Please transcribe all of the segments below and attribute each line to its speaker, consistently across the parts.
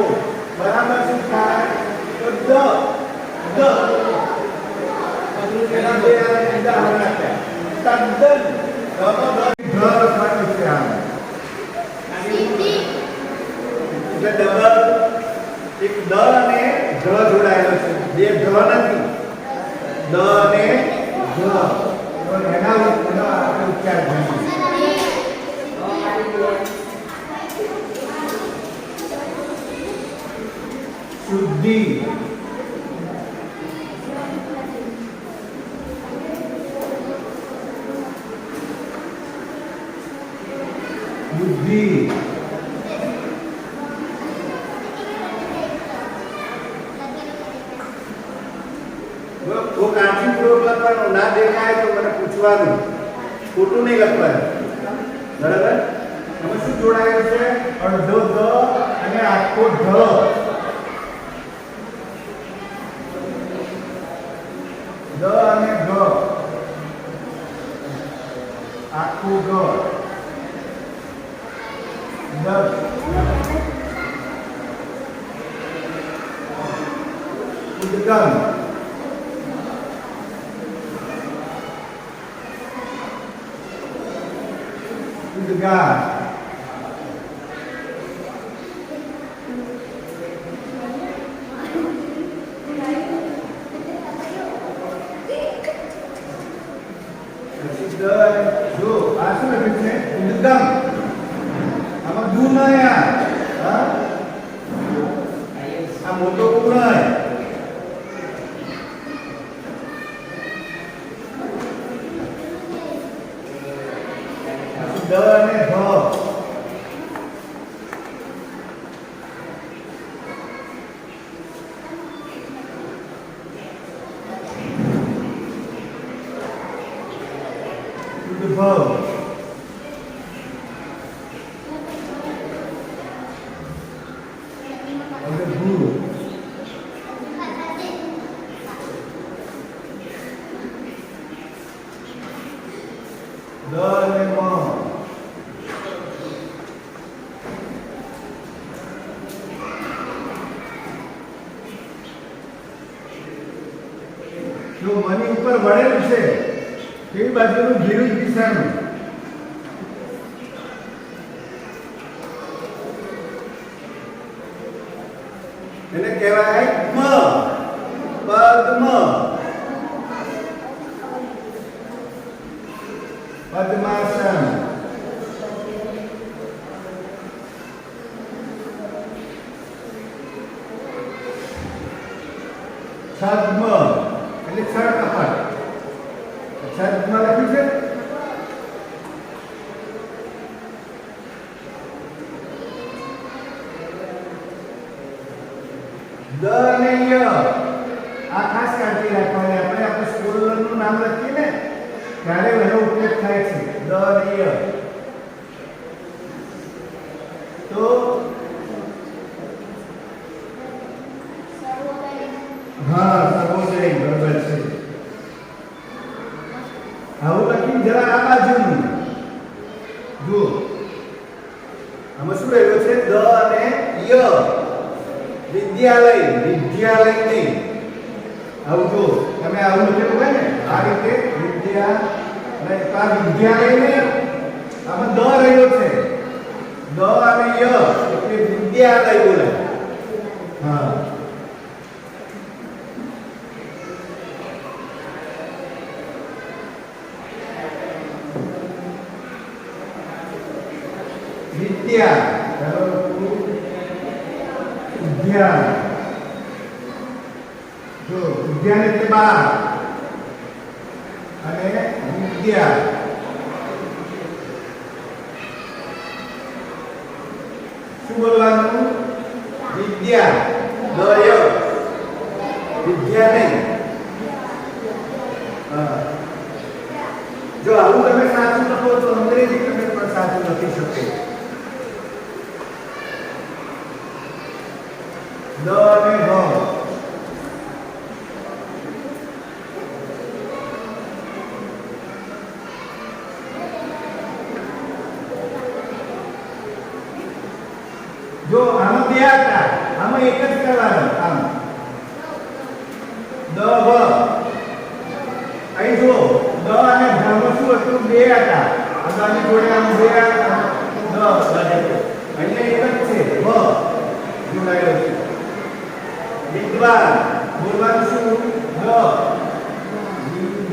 Speaker 1: को बराबर सुद्धा तो द. द. त्याला ते एकदा हरण आहे तद्दन. घर असते हा आणि डबल एक द ने ध जोडायला असते जे ध नाही. द ने ध. उच्चार શુદ્ધિ. ના દેખાય તો મને પૂછવાનું. ખોટું નહીં લખવાનું. બરાબર? એમાં શું જોડાયેલું છે? અડધો ધ અને આખો ધ. for God. No. With the gun. With the guy. દ અને ભ ઉદ્ભવ હવે ભૂ દ અને મ જો મની ઉપર વળેલું છે કેવી બાજુનું વિરુદ્ધ દિશાનું એને કહેવાય પદ્મ. દ અને ય આ ખાસ કાળજી રાખવાની આપણે આપણે સ્કૂલનું નામ લખીએ ને, ત્યારે એનો ઉપયોગ થાય છે. દ અને ય તો હા, સર્વોદય બરોબર છે. આવું લખીને જરા આ બાજુ જુઓ આમાં શું રહેલું છે દ અને ય વિદ્યાલય વિદ્યાલય નહીં આવું જો તમે આવું લખેલું હોય ને, આ રીતે વિદ્યા વિદ્યાલય નહીં આમાં દ રહ્યો છે. દ અને ય એટલે વિદ્યાલય બોલે. હા. વિદ્યા. ચાલો જો ઉદ્યાન એટલે બાર અને વિદ્યા શું બોલવાનું? વિદ્યા. દય વિદ્યા નહીં. જો આવું તમે સાચું લખો તો અંગ્રેજી તમે પણ સાચું લખી શકો. દ અને હ જો આમાં બે હતા આમાં એક જ કરવાનો, આમ. દ હ અહીં જો દ અને હ શું હતું? બે હતા. અગાની જોડે આમ બે હતા. દ એટલે એક જ છે હ જોડાયેલો છે. વિદ્વાન બોલવાનું શું દ વિદ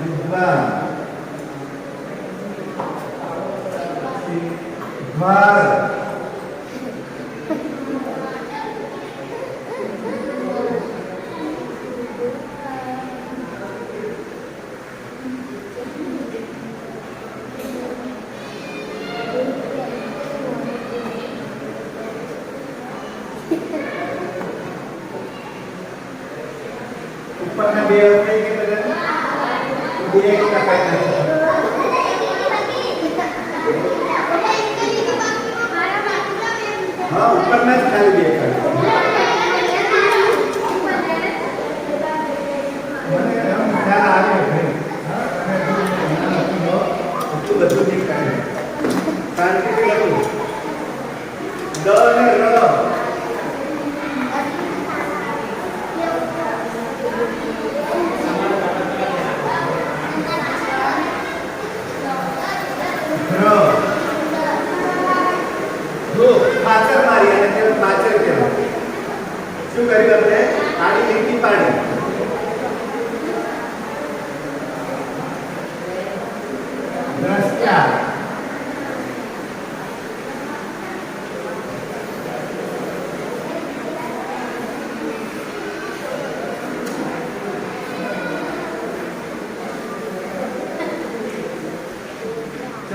Speaker 1: વિદ્વાન વિદ્વાર ઉપરના બે થઈ કે બધા બે એક ટકા નથી હા ઉપરના જ ખાલી બે ખાલી મને એમ ખ્યાલ આવે ભાઈ હા અને જો નાના હતું ન, એટલું બધું દેખાય કારણ કે દ ર ર જો પાછળ મારી અને તેને પાછળ કહેવાય શું કર્યું આપણે આડી લીટી પાડી દ્રષ્ટા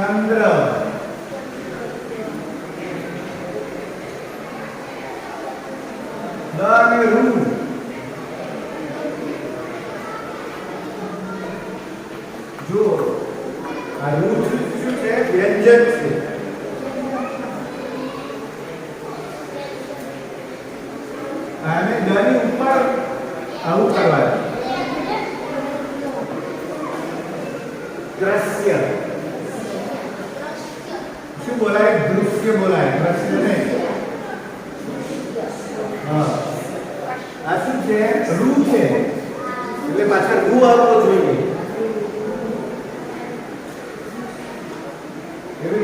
Speaker 1: ચંદ્ર દ અને જો, આ રૂ શું છે? છે. આને દ ઉપર આવું કરવાનું. દ્રશ્ય શું બોલાય દૃશ્ય બોલાય દ્રશ્ય નહીં હા આ શું છે રૂ છે એટલે પાછળ રૂ આવવો જોઈએ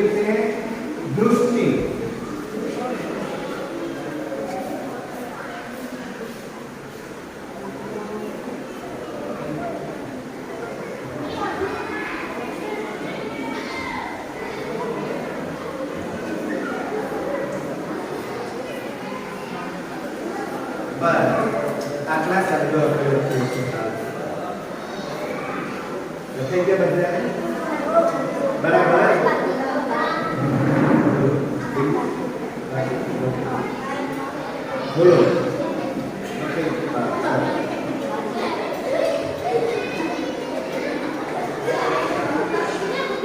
Speaker 1: એવી રીતે દૃષ્ટિ બસ આટલા શબ્દો આપણે લખીશું લખાઈ ગયા બધા બરાબર બોલો.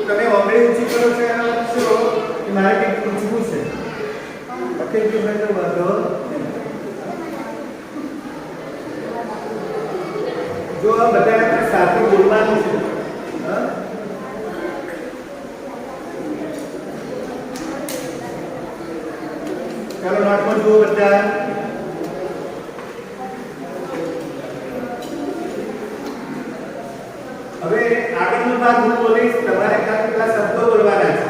Speaker 1: તમે ઓગળી ઊંચી કરો છો કંઈક પૂછવું છે? વાંધો. જો આ બધા આપણે સાથે બોલવાનું છે. હા? ચાલો નોટમાં જુઓ બધા. ભાગ હું બોલીશ તમારે ખાલી પેલા શબ્દો બોલવાના છે?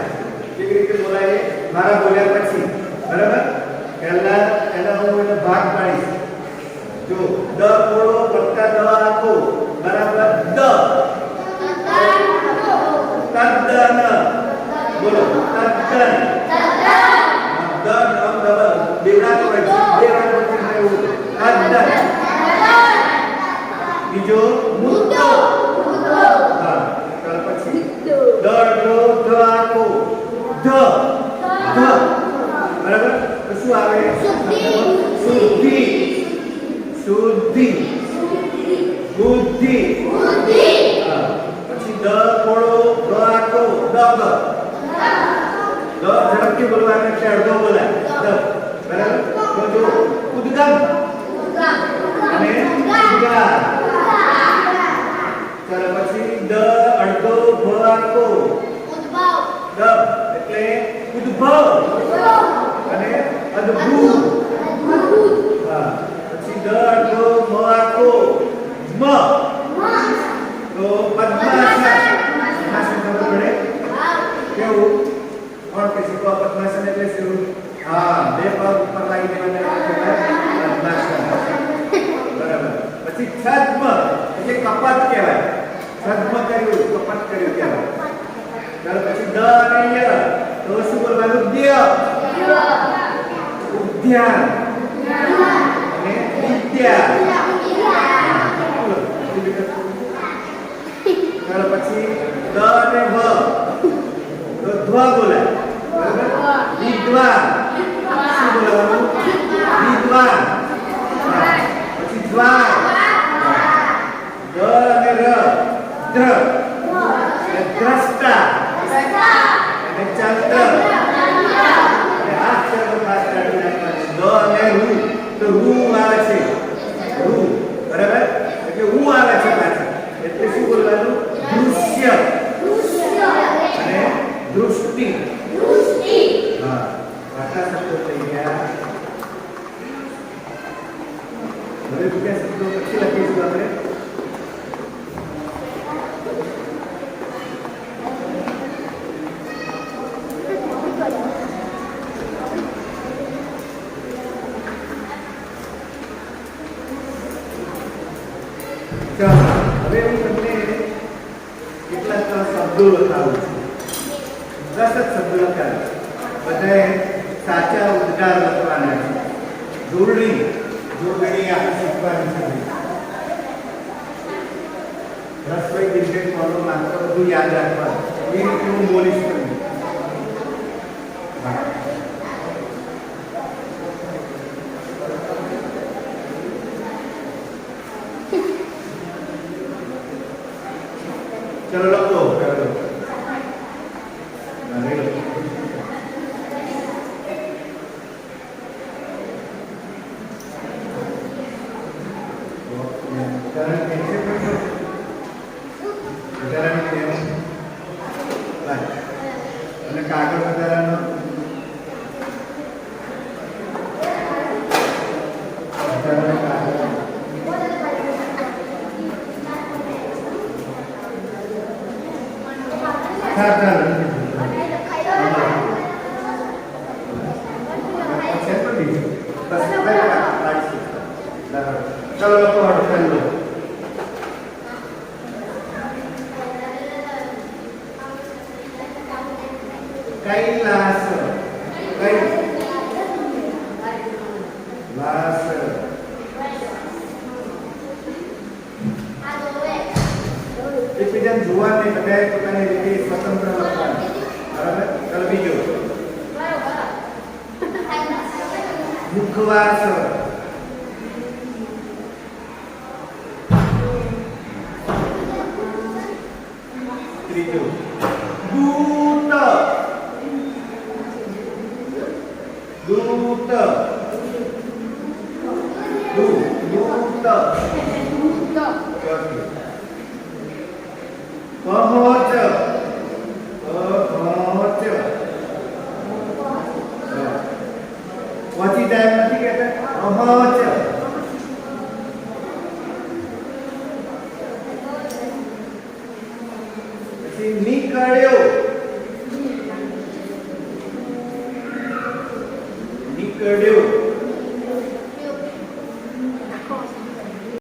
Speaker 1: કેવી રીતે બોલાય મારા બોલ્યા પછી. બરાબર? પહેલા એના હું એનો ભાગ પાડીશ. જો દ કોળો વત્તા દ આખો. બરાબર? દ. તદ્દન બોલો. ada bu, tidak do melaku, ma, do padmasa, masa kamu beri, kau, orang kesiwa padmasa ni beri suruh, ah, depan depan lagi ni mana ada padmasa, berapa, pasti sadma, pasti kapat kau, sadma kau, kapat kau kalau pasti dari ya, super baru dia. ઉદ્યાન અને વિદ્યા. બોલો. ત્યાર પછી દ અને વ. તો ધ્વ બોલાય. વિદ્વાન. શું બોલવાનું? વિદ્વાન. પછી ધ્વા દ અને ર. દ્ર. અને દ્રષ્ટા. અને ચંદ્ર અને આ અક્ષરો ખાસ કાઢી નાખવાના. દ અને રૂ, તો રૂ આવે છે. રૂ, બરાબર? એટલે હું આવે છે પાછળ એટલે શું બોલવાનું? દૃશ્ય. અને દૃષ્ટિ. હા, આટલા શબ્દો થઈ ગયા. હવે બીજા શબ્દો પછી લખીશું આપણે. શબ્દો બતાવું છું. દસ જ શબ્દો લખ્યા છે. બધાએ સાચા ઉદ્ગાર લખવાના છે. જોડણી જોડણી આપણે શીખવાની છે. રસોઈ ક્રિકેટ ફોલો માત્ર બધું યાદ રાખવા એ રીતે હું બોલીશ. તમને Okay. Kumar sir. Vamos মহৎ